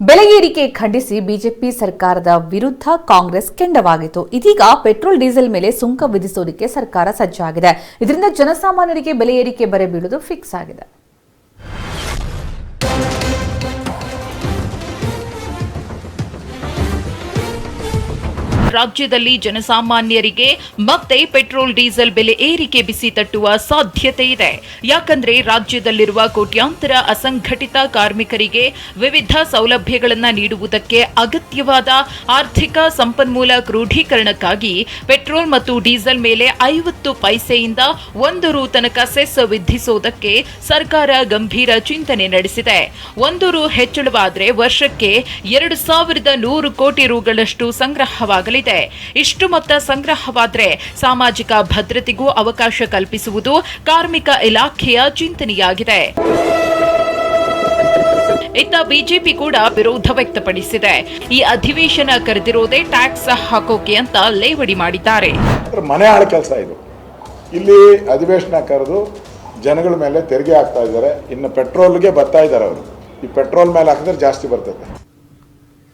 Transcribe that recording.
ಬೆಲೆ ಏರಿಕೆ ಖಂಡಿಸಿ ಬಿಜೆಪಿ ಸರ್ಕಾರದ ವಿರುದ್ಧ ಕಾಂಗ್ರೆಸ್ ಕೆಂಡವಾಗಿತ್ತು. ಇದೀಗ ಪೆಟ್ರೋಲ್, ಡೀಸೆಲ್ ಮೇಲೆ ಸುಂಕ ವಿಧಿಸೋದಕ್ಕೆ ಸರ್ಕಾರ ಸಜ್ಜಾಗಿದೆ. ಇದರಿಂದ ಜನಸಾಮಾನ್ಯರಿಗೆ ಬೆಲೆ ಏರಿಕೆ ಬರೆ ಬೀಳುವುದು ಫಿಕ್ಸ್ ಆಗಿದೆ. ರಾಜ್ಯದಲ್ಲಿ ಜನಸಾಮಾನ್ಯರಿಗೆ ಮತ್ತೆ ಪೆಟ್ರೋಲ್, ಡೀಸೆಲ್ ಬೆಲೆ ಏರಿಕೆ ಬಿಸಿ ತಟ್ಟುವ ಸಾಧ್ಯತೆ ಇದೆ. ಯಾಕಂದ್ರೆ ರಾಜ್ಯದಲ್ಲಿರುವ ಕೋಟ್ಯಾಂತರ ಅಸಂಘಟಿತ ಕಾರ್ಮಿಕರಿಗೆ ವಿವಿಧ ಸೌಲಭ್ಯಗಳನ್ನು ನೀಡುವುದಕ್ಕೆ ಅಗತ್ಯವಾದ ಆರ್ಥಿಕ ಸಂಪನ್ಮೂಲ ಕ್ರೋಢೀಕರಣಕ್ಕಾಗಿ ಪೆಟ್ರೋಲ್ ಮತ್ತು ಡೀಸೆಲ್ ಮೇಲೆ ಐವತ್ತು ಪೈಸೆಯಿಂದ ಒಂದು ರು ತನಕ ಸೆಸ್ ವಿಧಿಸುವುದಕ್ಕೆ ಸರ್ಕಾರ ಗಂಭೀರ ಚಿಂತನೆ ನಡೆಸಿದೆ. ಒಂದು ರು ಹೆಚ್ಚಳವಾದರೆ ವರ್ಷಕ್ಕೆ ಎರಡು ಸಾವಿರದ ನೂರು ಕೋಟಿ ರುಗಳಷ್ಟು ಸಂಗ್ರಹವಾಗಲಿದೆ. ಇಷ್ಟು ಮೊತ್ತ ಸಂಗ್ರಹವಾದರೆ ಸಾಮಾಜಿಕ ಭದ್ರತೆಗೂ ಅವಕಾಶ ಕಲ್ಪಿಸುವುದು ಕಾರ್ಮಿಕ ಇಲಾಖೆಯ ಚಿಂತನೆಯಾಗಿದೆ. ಇತ್ತ ಬಿಜೆಪಿ ಕೂಡ ವಿರೋಧ ವ್ಯಕ್ತಪಡಿಸಿದೆ. ಈ ಅಧಿವೇಶನ ಕರೆದಿರೋದೇ ಟ್ಯಾಕ್ಸ್ ಹಾಕೋಕೆ ಅಂತ ಲೇವಡಿ ಮಾಡಿದ್ದಾರೆ. ಮನೆ ಆಳ ಕೆಲಸ ಇದು. ಇಲ್ಲಿ ಅಧಿವೇಶನ ಕರೆದು ಜನಗಳ ಮೇಲೆ ತೆರಿಗೆ ಹಾಕ್ತಾ ಇದ್ದಾರೆ. ಇನ್ನು ಪೆಟ್ರೋಲ್ಗೆ ಬರ್ತಾ ಇದ್ದಾರೆ ಅವರು. ಈ ಪೆಟ್ರೋಲ್ ಮೇಲೆ ಹಾಕಿದ್ರೆ ಜಾಸ್ತಿ ಬರ್ತದೆ.